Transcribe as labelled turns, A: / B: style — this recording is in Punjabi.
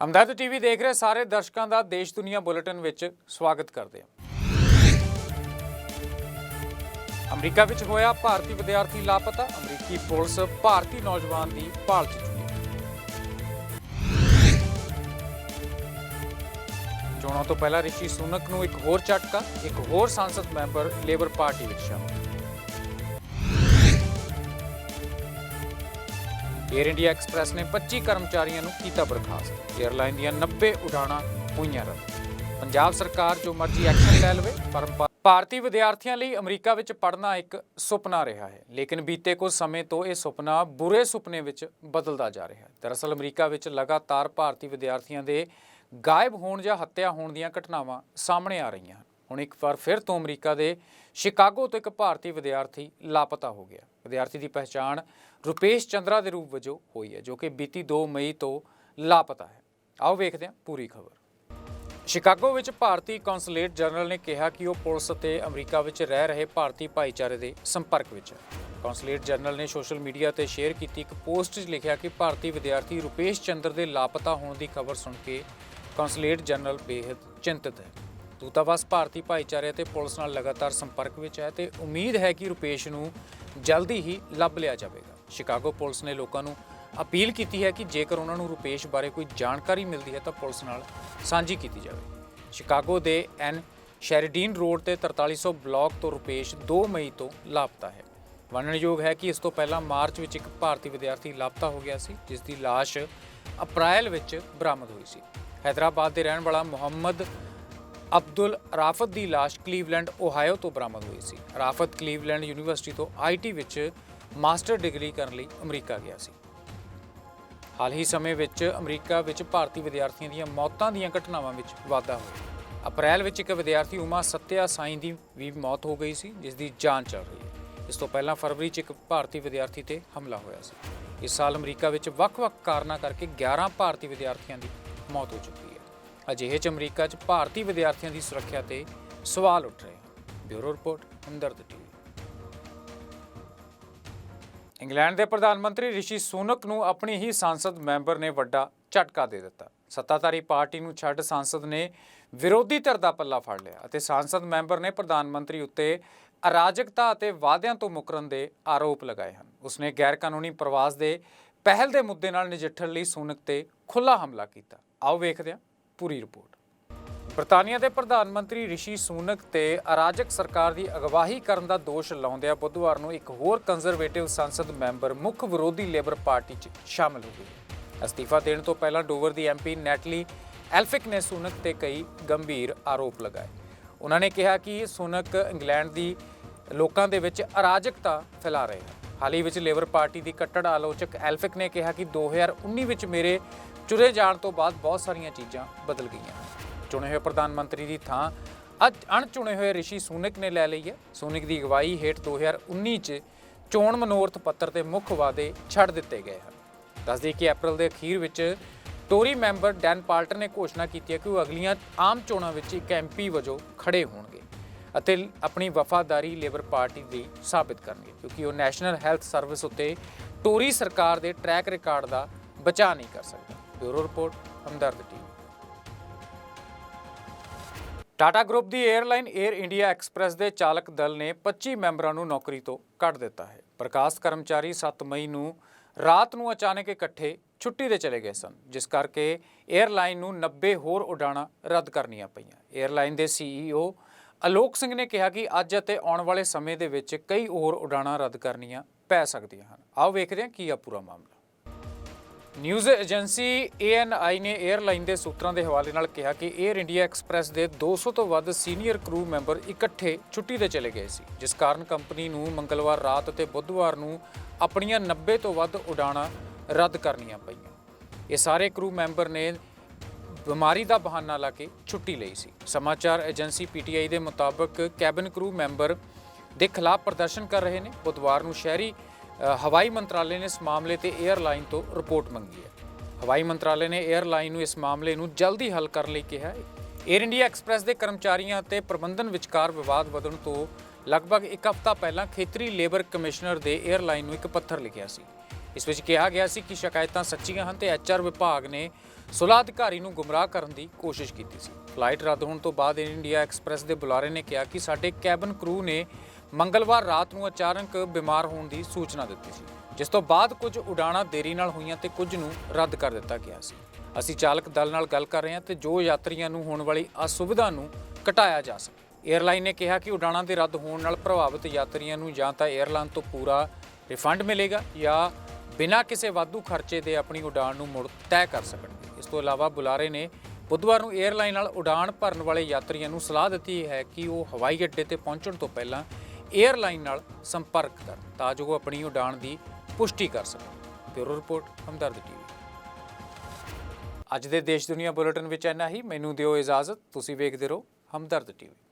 A: ਹਮਦਰਦ ਟੀਵੀ ਦੇਖ ਰਹੇ ਸਾਰੇ ਦਰਸ਼ਕਾਂ ਦਾ ਦੇਸ਼ ਦੁਨੀਆ ਬੁਲੇਟਿਨ ਵਿੱਚ ਸਵਾਗਤ ਕਰਦੇ ਹਾਂ। ਅਮਰੀਕਾ ਵਿੱਚ ਹੋਇਆ ਭਾਰਤੀ ਵਿਦਿਆਰਥੀ ਲਾਪਤਾ, ਅਮਰੀਕੀ ਪੁਲਿਸ ਭਾਰਤੀ ਨੌਜਵਾਨ ਦੀ ਭਾਲ 'ਚ ਜੁਟੀ ਚੋਣਾਂ ਤੋਂ ਪਹਿਲਾਂ ਰਿਸ਼ੀ ਸੁਨਕ ਨੂੰ ਇੱਕ ਹੋਰ ਝਟਕਾ, ਇੱਕ ਹੋਰ ਸੰਸਦ ਮੈਂਬਰ ਲੇਬਰ ਪਾਰਟੀ ਵਿੱਚ ਸ਼ਾਮਲ। ਏਅਰ ਇੰਡੀਆ ਐਕਸਪ੍ਰੈਸ ਨੇ 25 ਕਰਮਚਾਰੀਆਂ ਨੂੰ ਕੀਤਾ ਬਰਖਾਸਤ। ਏਅਰਲਾਈਨ ਦੀਆਂ 90 ਉਡਾਣਾਂ ਹੋਈਆਂ ਰੱਦ। ਪੰਜਾਬ ਸਰਕਾਰ ਜੋ ਮਰਜ਼ੀ ਐਕਸ਼ਨ ਲੈ ਲਵੇ, ਪਰ ਭਾਰਤੀ ਵਿਦਿਆਰਥੀਆਂ ਲਈ ਅਮਰੀਕਾ ਵਿੱਚ ਪੜ੍ਹਨਾ ਇੱਕ ਸੁਪਨਾ ਰਿਹਾ ਹੈ। ਲੇਕਿਨ ਬੀਤੇ ਕੁਝ ਸਮੇਂ ਤੋਂ ਇਹ ਸੁਪਨਾ ਬੁਰੇ ਸੁਪਨੇ ਵਿੱਚ ਬਦਲਦਾ ਜਾ ਰਿਹਾ ਹੈ। ਦਰਅਸਲ ਅਮਰੀਕਾ ਵਿੱਚ ਲਗਾਤਾਰ ਭਾਰਤੀ ਵਿਦਿਆਰਥੀਆਂ ਦੇ ਗਾਇਬ ਹੋਣ ਜਾਂ ਹੱਤਿਆ ਹੋਣ ਦੀਆਂ ਘਟਨਾਵਾਂ ਸਾਹਮਣੇ ਆ ਰਹੀਆਂ ਹਨ। ਹੁਣ ਇੱਕ ਵਾਰ ਫਿਰ ਤੋਂ ਅਮਰੀਕਾ ਦੇ ਸ਼ਿਕਾਗੋ ਤੋਂ ਇੱਕ ਭਾਰਤੀ ਵਿਦਿਆਰਥੀ ਲਾਪਤਾ ਹੋ ਗਿਆ। ਵਿਦਿਆਰਥੀ ਦੀ ਪਹਿਚਾਣ ਰੁਪੇਸ਼ ਚੰਦਰਾ ਦੇ ਰੂਪ ਵਜੋਂ ਹੋਈ ਹੈ, ਜੋ ਕਿ ਬੀਤੀ 2 ਮਈ ਤੋਂ ਲਾਪਤਾ ਹੈ। ਆਓ ਵੇਖਦੇ ਹਾਂ ਪੂਰੀ ਖਬਰ। ਸ਼ਿਕਾਗੋ ਵਿੱਚ ਭਾਰਤੀ ਕੌਂਸੂਲੇਟ ਜਨਰਲ ਨੇ ਕਿਹਾ ਕਿ ਉਹ ਪੁਲਿਸ ਅਤੇ ਅਮਰੀਕਾ ਵਿੱਚ ਰਹਿ ਰਹੇ ਭਾਰਤੀ ਭਾਈਚਾਰੇ ਦੇ ਸੰਪਰਕ ਵਿੱਚ ਹੈ। ਕੌਂਸੂਲੇਟ ਜਨਰਲ ਨੇ ਸੋਸ਼ਲ ਮੀਡੀਆ ਤੇ ਸ਼ੇਅਰ ਕੀਤੀ ਇੱਕ ਪੋਸਟ 'ਚ ਲਿਖਿਆ ਕਿ ਭਾਰਤੀ ਵਿਦਿਆਰਥੀ ਰੁਪੇਸ਼ ਚੰਦਰ ਦੇ ਲਾਪਤਾ ਹੋਣ ਦੀ ਖਬਰ ਸੁਣ ਕੇ ਕੌਂਸੂਲੇਟ ਜਨਰਲ ਬੇहद ਚਿੰਤਤ ਹੈ। ਦੂਤਾਵਾਸ ਭਾਰਤੀ ਭਾਈਚਾਰੇ ਅਤੇ ਪੁਲਿਸ ਨਾਲ ਲਗਾਤਾਰ ਸੰਪਰਕ ਵਿੱਚ ਹੈ ਤੇ ਉਮੀਦ ਹੈ ਕਿ ਰੁਪੇਸ਼ ਨੂੰ ਜਲਦੀ ਹੀ ਲੱਭ ਲਿਆ ਜਾਵੇਗਾ। ਸ਼ਿਕਾਗੋ ਪੁਲਿਸ ਨੇ ਲੋਕਾਂ ਨੂੰ ਅਪੀਲ ਕੀਤੀ ਹੈ ਕਿ ਜੇਕਰ ਉਹਨਾਂ ਨੂੰ ਰੁਪੇਸ਼ ਬਾਰੇ ਕੋਈ ਜਾਣਕਾਰੀ ਮਿਲਦੀ ਹੈ ਤਾਂ ਪੁਲਿਸ ਨਾਲ ਸਾਂਝੀ ਕੀਤੀ ਜਾਵੇ। ਸ਼ਿਕਾਗੋ ਦੇ ਐਨ ਸ਼ੈਰੀਡੀਨ ਰੋਡ ਤੇ 4300 ਬਲਾਕ ਤੋਂ ਰੁਪੇਸ਼ 2 ਮਈ ਤੋਂ ਲਾਪਤਾ ਹੈ। ਵਰਣਨਯੋਗ ਹੈ ਕਿ ਇਸ ਤੋਂ ਪਹਿਲਾਂ ਮਾਰਚ ਵਿੱਚ ਇੱਕ ਭਾਰਤੀ ਵਿਦਿਆਰਥੀ ਲਾਪਤਾ ਹੋ ਗਿਆ ਸੀ, ਜਿਸ ਦੀ ਲਾਸ਼ ਅਪ੍ਰੈਲ ਵਿੱਚ ਬਰਾਮਦ ਹੋਈ ਸੀ। ਹੈਦਰਾਬਾਦ ਦੇ ਰਹਿਣ ਵਾਲਾ ਮੁਹੰਮਦ ਅਬਦੁਲ ਰਾਫਤ ਦੀ ਲਾਸ਼ ਕਲੀਵਲੈਂਡ, ਓਹਾਇਓ ਤੋਂ ਬਰਾਮਦ ਹੋਈ ਸੀ। ਰਾਫਤ ਕਲੀਵਲੈਂਡ ਯੂਨੀਵਰਸਿਟੀ ਤੋਂ ਆਈਟੀ ਵਿੱਚ ਮਾਸਟਰ ਡਿਗਰੀ ਕਰਨ ਲਈ ਅਮਰੀਕਾ ਗਿਆ ਸੀ। ਹਾਲ ਹੀ ਸਮੇਂ ਵਿੱਚ ਅਮਰੀਕਾ ਵਿੱਚ ਭਾਰਤੀ ਵਿਦਿਆਰਥੀਆਂ ਦੀਆਂ ਮੌਤਾਂ ਦੀਆਂ ਘਟਨਾਵਾਂ ਵਿੱਚ ਵਾਧਾ ਹੋਇਆ। ਅਪ੍ਰੈਲ ਵਿੱਚ ਇੱਕ ਵਿਦਿਆਰਥੀ ਉਮਾ ਸੱਤਿਆ ਸਾਈਂ ਦੀ ਵੀ ਮੌਤ ਹੋ ਗਈ ਸੀ, ਜਿਸ ਦੀ ਜਾਂਚ ਚੱਲ ਰਹੀ ਹੈ। ਇਸ ਤੋਂ ਪਹਿਲਾਂ ਫਰਵਰੀ 'ਚ ਇੱਕ ਭਾਰਤੀ ਵਿਦਿਆਰਥੀ ਤੇ ਹਮਲਾ ਹੋਇਆ ਸੀ। ਇਸ ਸਾਲ ਅਮਰੀਕਾ ਵਿੱਚ ਵੱਖ-ਵੱਖ ਕਾਰਨਾਂ ਕਰਕੇ 11 ਭਾਰਤੀ ਵਿਦਿਆਰਥੀਆਂ ਦੀ ਮੌਤ ਹੋ ਚੁੱਕੀ ਅਜਿਹੇ 'ਚ ਅਮਰੀਕਾ 'ਚ ਭਾਰਤੀ ਵਿਦਿਆਰਥੀਆਂ ਦੀ ਸੁਰੱਖਿਆ ਤੇ ਸਵਾਲ ਉੱਠ ਰਹੇ ਹਨ। Bureau report Hamdard TV. England ਦੇ ਪ੍ਰਧਾਨ ਮੰਤਰੀ ਰਿਸ਼ੀ ਸੁਨਕ ਨੂੰ ਆਪਣੀ ਹੀ ਸੰਸਦ ਮੈਂਬਰ ਨੇ ਵੱਡਾ ਝਟਕਾ ਦੇ ਦਿੱਤਾ। ਸੱਤਾਧਾਰੀ ਪਾਰਟੀ ਨੂੰ ਛੱਡ ਸੰਸਦ ਨੇ ਵਿਰੋਧੀ ਧਿਰ ਦਾ ਪੱਲਾ ਫੜ ਲਿਆ ਅਤੇ ਸੰਸਦ ਮੈਂਬਰ ਨੇ ਪ੍ਰਧਾਨ ਮੰਤਰੀ ਉੱਤੇ ਅਰਾਜਕਤਾ ਅਤੇ ਵਾਅਦਿਆਂ ਤੋਂ ਮੁਕਰਨ ਦੇ ਆਰੋਪ ਲਗਾਏ ਹਨ। ਉਸਨੇ ਗੈਰ ਕਾਨੂੰਨੀ ਪ੍ਰਵਾਸ ਦੇ ਪਹਿਲ ਦੇ ਮੁੱਦੇ ਨਾਲ ਨਜਿੱਠਣ ਲਈ ਸੁਨਕ ਤੇ ਖੁੱਲਾ ਹਮਲਾ ਕੀਤਾ। ਆਓ ਵੇਖਦੇ ਹਾਂ। ਪੂਰੀ ਰਿਪੋਰਟ। ਬਰਤਾਨੀਆ ਦੇ ਪ੍ਰਧਾਨ ਮੰਤਰੀ ਰਿਸ਼ੀ ਸੂਨਕ ਤੇ ਅਰਾਜਕ ਸਰਕਾਰ ਦੀ ਅਗਵਾਹੀ ਕਰਨ ਦਾ ਦੋਸ਼ ਲਾਉਂਦਿਆਂ ਬੁੱਧਵਾਰ ਨੂੰ ਇੱਕ ਹੋਰ ਕੰਜ਼ਰਵੇਟਿਵ ਸੰਸਦ ਮੈਂਬਰ ਮੁੱਖ ਵਿਰੋਧੀ ਲੇਬਰ ਪਾਰਟੀ 'ਚ ਸ਼ਾਮਲ ਹੋ ਗਈ ਅਸਤੀਫਾ ਦੇਣ ਤੋਂ ਪਹਿਲਾਂ ਡੋਵਰ ਦੀ ਐਮਪੀ ਨੈਟਲੀ ਐਲਫਿਕ ਨੇ ਸੂਨਕ ਤੇ ਕਈ ਗੰਭੀਰ ਆਰੋਪ ਲਗਾਏ। ਉਹਨਾਂ ਨੇ ਕਿਹਾ ਕਿ ਸੂਨਕ ਇੰਗਲੈਂਡ ਦੀ ਲੋਕਾਂ ਦੇ ਵਿੱਚ ਅਰਾਜਕਤਾ ਫੈਲਾ ਰਹੇ ਹਨ। ਹਾਲ ਹੀ ਵਿੱਚ ਲੇਬਰ ਪਾਰਟੀ ਦੀ ਕੱਟੜ ਆਲੋਚਕ ਐਲਫਿਕ ਨੇ ਕਿਹਾ ਕਿ 2019 ਵਿੱਚ ਮੇਰੇ ਚੁਰੇ ਜਾਣ ਤੋਂ ਬਾਅਦ ਬਹੁਤ ਸਾਰੀਆਂ ਚੀਜ਼ਾਂ ਬਦਲ ਗਈਆਂ। ਚੁਣੇ ਹੋਏ ਪ੍ਰਧਾਨ ਮੰਤਰੀ ਦੀ ਥਾਂ ਅੱਜ ਅਣਚੁਣੇ ਹੋਏ ਰਿਸ਼ੀ ਸੁਨਕ ਨੇ ਲੈ ਲਈ ਹੈ। ਸੁਨਕ ਦੀ ਅਗਵਾਈ ਹੇਠ 2019 ਚ ਚੋਣ ਮਨੋਰਥ ਪੱਤਰ ਤੇ ਮੁੱਖ ਵਾਅਦੇ ਛੱਡ ਦਿੱਤੇ ਗਏ ਹਨ। ਦੱਸਦੇ ਕਿ ਅਪ੍ਰੈਲ ਦੇ ਅਖੀਰ ਵਿੱਚ ਟੋਰੀ ਮੈਂਬਰ ਡੈਨ ਪਾਲਟਰ ਨੇ ਘੋਸ਼ਣਾ ਕੀਤੀ ਹੈ ਕਿ ਉਹ ਅਗਲੀਆਂ ਆਮ ਚੋਣਾਂ ਵਿੱਚ ਇੱਕ ਐਮਪੀ ਵਜੋਂ ਖੜੇ ਹੋਣਗੇ ਅਤੇ ਆਪਣੀ ਵਫਾਦਾਰੀ ਲੇਬਰ ਪਾਰਟੀ ਦੀ ਸਾਬਿਤ ਕਰਨਗੇ, ਕਿਉਂਕਿ ਉਹ ਨੈਸ਼ਨਲ ਹੈਲਥ ਸਰਵਿਸ ਉੱਤੇ ਟੋਰੀ ਸਰਕਾਰ ਦੇ ਟਰੈਕ ਰਿਕਾਰਡ ਦਾ ਬਚਾਅ ਨਹੀਂ ਕਰ ਸਕਦਾ। Bureau report, Hamdard team. Tata group ਦੀ 에ਅਰਲਾਈਨ 에ਅਰ ਇੰਡੀਆ ਐਕਸਪ੍ਰੈਸ ਦੇ ਚਾਲਕ ਦਲ ਨੇ 25 ਮੈਂਬਰਾਂ ਨੂੰ ਨੌਕਰੀ ਤੋਂ ਕੱਢ ਦਿੱਤਾ ਹੈ। ਪ੍ਰਕਾਸ਼ ਕਰਮਚਾਰੀ 7 ਮਈ ਨੂੰ ਰਾਤ ਨੂੰ ਅਚਾਨਕ ਇਕੱਠੇ ਛੁੱਟੀ ਦੇ ਚਲੇ ਗਏ ਸਨ, ਜਿਸ ਕਰਕੇ ਏਅਰਲਾਈਨ ਨੂੰ 90 ਹੋਰ ਉਡਾਣਾਂ ਰੱਦ ਕਰਨੀਆਂ ਪਈਆਂ। ਏਅਰਲਾਈਨ ਦੇ ਸੀਈਓ ਅਲੋਕ ਸਿੰਘ ਨੇ ਕਿਹਾ ਕਿ ਅੱਜ ਅਤੇ ਆਉਣ ਵਾਲੇ ਸਮੇਂ ਦੇ ਵਿੱਚ ਕਈ ਹੋਰ ਉਡਾਣਾਂ ਰੱਦ ਕਰਨੀਆਂ ਪੈ ਸਕਦੀਆਂ ਹਨ। ਆਓ ਵੇਖਦੇ ਹਾਂ ਕੀ ਆ ਪੂਰਾ ਮਾਮਲਾ। ਨਿਊਜ਼ ਏਜੰਸੀ ANI ਨੇ 에ਅਰਲਾਈਨ ਦੇ ਸੂਤਰਾਂ ਦੇ ਹਵਾਲੇ ਨਾਲ ਕਿਹਾ ਕਿ 에ਅਰ ਇੰਡੀਆ ਐਕਸਪ੍ਰੈਸ ਦੇ 200 ਤੋਂ ਵੱਧ ਸੀਨੀਅਰ ਕਰੂ ਮੈਂਬਰ ਇਕੱਠੇ ਛੁੱਟੀ ਤੇ ਚਲੇ ਗਏ ਸੀ, ਜਿਸ ਕਾਰਨ ਕੰਪਨੀ ਨੂੰ ਮੰਗਲਵਾਰ ਰਾਤ ਅਤੇ ਬੁੱਧਵਾਰ ਨੂੰ ਆਪਣੀਆਂ 90 ਤੋਂ ਵੱਧ ਉਡਾਣਾਂ ਰੱਦ ਕਰਨੀਆਂ ਪਈਆਂ। ਇਹ ਸਾਰੇ ਕਰੂ ਮੈਂਬਰ ਨੇ ਬਿਮਾਰੀ ਦਾ ਬਹਾਨਾ ਲਾ ਕੇ ਛੁੱਟੀ ਲਈ ਸੀ। ਸਮਾਚਾਰ ਏਜੰਸੀ ਪੀਟੀਆਈ ਦੇ ਮੁਤਾਬਕ ਕੈਬਨ ਕਰੂ ਮੈਂਬਰ ਦੇ ਖਿਲਾਫ ਪ੍ਰਦਰਸ਼ਨ ਕਰ ਰਹੇ ਨੇ। ਬੁੱਧਵਾਰ ਨੂੰ ਸ਼ਹਿਰੀ ਹਵਾਈ ਮੰਤਰਾਲੇ ਨੇ ਇਸ ਮਾਮਲੇ ਤੇ 에ਅਰਲਾਈਨ ਤੋਂ ਰਿਪੋਰਟ ਮੰਗੀ ਹੈ। ਹਵਾਈ ਮੰਤਰਾਲੇ ਨੇ 에ਅਰਲਾਈਨ ਨੂੰ ਇਸ ਮਾਮਲੇ ਨੂੰ ਜਲਦੀ ਹੱਲ ਕਰਨ ਲਈ ਕਿਹਾ ਹੈ। 에ਅਰ ਇੰਡੀਆ ਐਕਸਪ੍ਰੈਸ ਦੇ ਕਰਮਚਾਰੀਆਂ ਅਤੇ ਪ੍ਰਬੰਧਨ ਵਿਚਕਾਰ ਵਿਵਾਦ ਵਧਣ ਤੋਂ ਲਗਭਗ ਇੱਕ ਹਫ਼ਤਾ ਪਹਿਲਾਂ ਖੇਤਰੀ ਲੇਬਰ ਕਮਿਸ਼ਨਰ ਦੇ 에ਅਰਲਾਈਨ ਨੂੰ ਇੱਕ ਪੱਥਰ ਲਿਖਿਆ ਸੀ। ਇਸ ਵਿੱਚ ਕਿਹਾ ਗਿਆ ਸੀ ਕਿ ਸ਼ਿਕਾਇਤਾਂ ਸੱਚੀਆਂ ਹਨ ਤੇ ਐਚਆਰ ਵਿਭਾਗ ਨੇ ਸੁਲਹ ਅਧਿਕਾਰੀ ਨੂੰ ਗੁੰਮਰਾਹ ਕਰਨ ਦੀ ਕੋਸ਼ਿਸ਼ ਕੀਤੀ ਸੀ। ਫਲਾਈਟ ਰੱਦ ਹੋਣ ਤੋਂ ਬਾਅਦ 에ਅਰ ਇੰਡੀਆ ਐਕਸਪ੍ਰੈਸ ਦੇ ਬੁਲਾਰੇ ਨੇ ਕਿਹਾ ਕਿ ਸਾਡੇ ਕੈਬਨ ਕਰੂ ਨੇ ਮੰਗਲਵਾਰ ਰਾਤ ਨੂੰ ਅਚਾਨਕ ਬਿਮਾਰ ਹੋਣ ਦੀ ਸੂਚਨਾ ਦਿੱਤੀ ਸੀ, ਜਿਸ ਤੋਂ ਬਾਅਦ ਕੁਝ ਉਡਾਣਾਂ ਦੇਰੀ ਨਾਲ ਹੋਈਆਂ ਤੇ ਕੁਝ ਨੂੰ ਰੱਦ ਕਰ ਦਿੱਤਾ ਗਿਆ ਸੀ। ਅਸੀਂ ਚਾਲਕ ਦਲ ਨਾਲ ਗੱਲ ਕਰ ਰਹੇ ਹਾਂ ਤੇ ਜੋ ਯਾਤਰੀਆਂ ਨੂੰ ਹੋਣ ਵਾਲੀ ਅਸੁਵਿਧਾ ਨੂੰ ਘਟਾਇਆ ਜਾ ਸਕੇ। ਏਅਰਲਾਈਨ ਨੇ ਕਿਹਾ ਕਿ ਉਡਾਣਾਂ ਦੇ ਰੱਦ ਹੋਣ ਨਾਲ ਪ੍ਰਭਾਵਿਤ ਯਾਤਰੀਆਂ ਨੂੰ ਜਾਂ ਤਾਂ ਏਅਰਲਾਈਨ ਤੋਂ ਪੂਰਾ ਰਿਫੰਡ ਮਿਲੇਗਾ ਜਾਂ ਬਿਨਾਂ ਕਿਸੇ ਵਾਧੂ ਖਰਚੇ ਦੇ ਆਪਣੀ ਉਡਾਣ ਨੂੰ ਮੁੜ ਤੈਅ ਕਰ ਸਕਣਗੇ। ਇਸ ਤੋਂ ਇਲਾਵਾ ਬੁਲਾਰੇ ਨੇ ਬੁੱਧਵਾਰ ਨੂੰ ਏਅਰਲਾਈਨ ਨਾਲ ਉਡਾਣ ਭਰਨ ਵਾਲੇ ਯਾਤਰੀਆਂ ਨੂੰ ਸਲਾਹ ਦਿੱਤੀ ਹੈ ਕਿ ਉਹ ਹਵਾਈ ਅੱਡੇ ਤੇ ਪਹੁੰਚਣ ਤੋਂ ਪਹਿਲਾਂ 에ਅਰਲਾਈਨ ਨਾਲ ਸੰਪਰਕ ਕਰਨ ਤਾਂ ਜੋ ਉਹ ਆਪਣੀ ਉਡਾਣ ਦੀ ਪੁਸ਼ਟੀ ਕਰ ਸਕਣ ਬਿਊਰੋ ਰਿਪੋਰਟ, ਹਮਦਰਦ ਟੀਵੀ। ਅੱਜ ਦੇ ਦੇਸ਼ ਦੁਨੀਆ ਬੁਲੇਟਿਨ ਵਿੱਚ ਇੰਨਾ ਹੀ। ਮੈਨੂੰ ਦਿਓ ਇਜਾਜ਼ਤ। ਤੁਸੀਂ ਵੇਖਦੇ ਰਹੋ ਹਮਦਰਦ ਟੀਵੀ।